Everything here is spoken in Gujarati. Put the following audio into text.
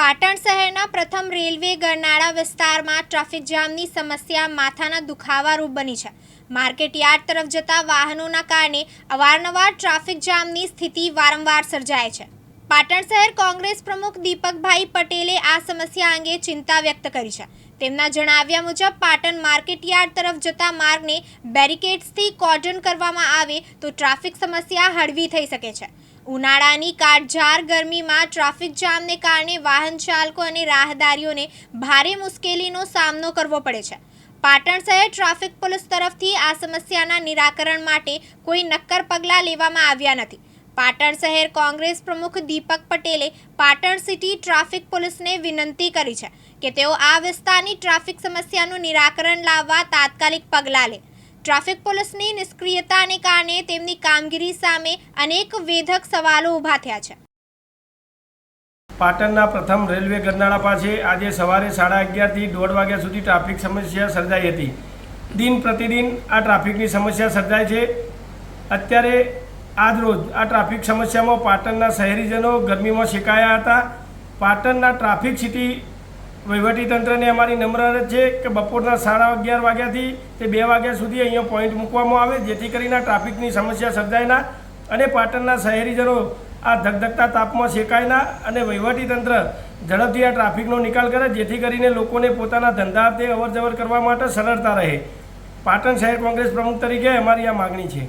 પાટણ શહેરના પ્રથમ રેલવે ગરનાળા વિસ્તારમાં ટ્રાફિક જામની સમસ્યા માથાના દુખાવારૂપ બની છે. માર્કેટ યાર્ડ તરફ જતા વાહનોના કારણે અવારનવાર ટ્રાફિક જામની સ્થિતિ વારંવાર સર્જાય છે. પાટણ શહેર કોંગ્રેસ પ્રમુખ દીપકભાઈ પટેલે આ સમસ્યા અંગે ચિંતા વ્યક્ત કરી છે. તેમના જણાવ્યા મુજબ, પાટણ માર્કેટ યાર્ડ તરફ જતા માર્ગને બેરિકેડ્સથી કોર્ડન કરવામાં આવે તો ટ્રાફિક સમસ્યા હળવી થઈ શકે છે. ઉનાળાની કાટઝાર ગરમીમાં ટ્રાફિક જામને કારણે વાહન ચાલકો અને રાહદારીઓને ભારે મુશ્કેલીનો સામનો કરવો પડે છે. પાટણ શહેર ટ્રાફિક પોલીસ તરફથી આ સમસ્યાના નિરાકરણ માટે કોઈ નક્કર પગલાં લેવામાં આવ્યા નથી. પાટણ શહેર કોંગ્રેસ પ્રમુખ દીપક પટેલે પાટણ સિટી ટ્રાફિક પોલીસને વિનંતી કરી છે કે તેઓ આ વિસ્તારની ટ્રાફિક સમસ્યાનું નિરાકરણ લાવવા તાત્કાલિક પગલાં લે. ટ્રાફિક પોલીસની નિષ્ક્રિયતાને કારણે તેમની કામગીરી સામે અનેક વેધક સવાલો ઊભા થયા છે. પાટણના પ્રથમ રેલવે ગરનાળા પાસે આજે સવારે સાડા અગિયારથી દોઢ વાગ્યા સુધી ટ્રાફિક સમસ્યા સર્જાઈ હતી. દિન પ્રતિદિન આ ટ્રાફિકની સમસ્યા સર્જાય છે. અત્યારે આજરોજ આ ટ્રાફિક સમસ્યામાં પાટણના શહેરીજનો ગરમીમાં શેકાયા હતા. પાટણના ટ્રાફિક સિટી વહીવટીતંત્રને અમારી નમ્ર અરજ છે કે બપોરના સાડા અગિયાર વાગ્યાથી તે બે વાગ્યા સુધી અહીંયા પોઈન્ટ મૂકવામાં આવે, જેથી કરીને ટ્રાફિકની સમસ્યા સર્જાય ના અને પાટણના શહેરીજનો આ ધગધગતા તાપમાં શેકાય ના અને વહીવટીતંત્ર ઝડપથી આ ટ્રાફિકનો નિકાલ કરે, જેથી કરીને લોકોને પોતાના ધંધા તે અવરજવર કરવા માટે સરળતા રહે. પાટણ શહેર કોંગ્રેસ પ્રમુખ તરીકે અમારી આ માગણી છે.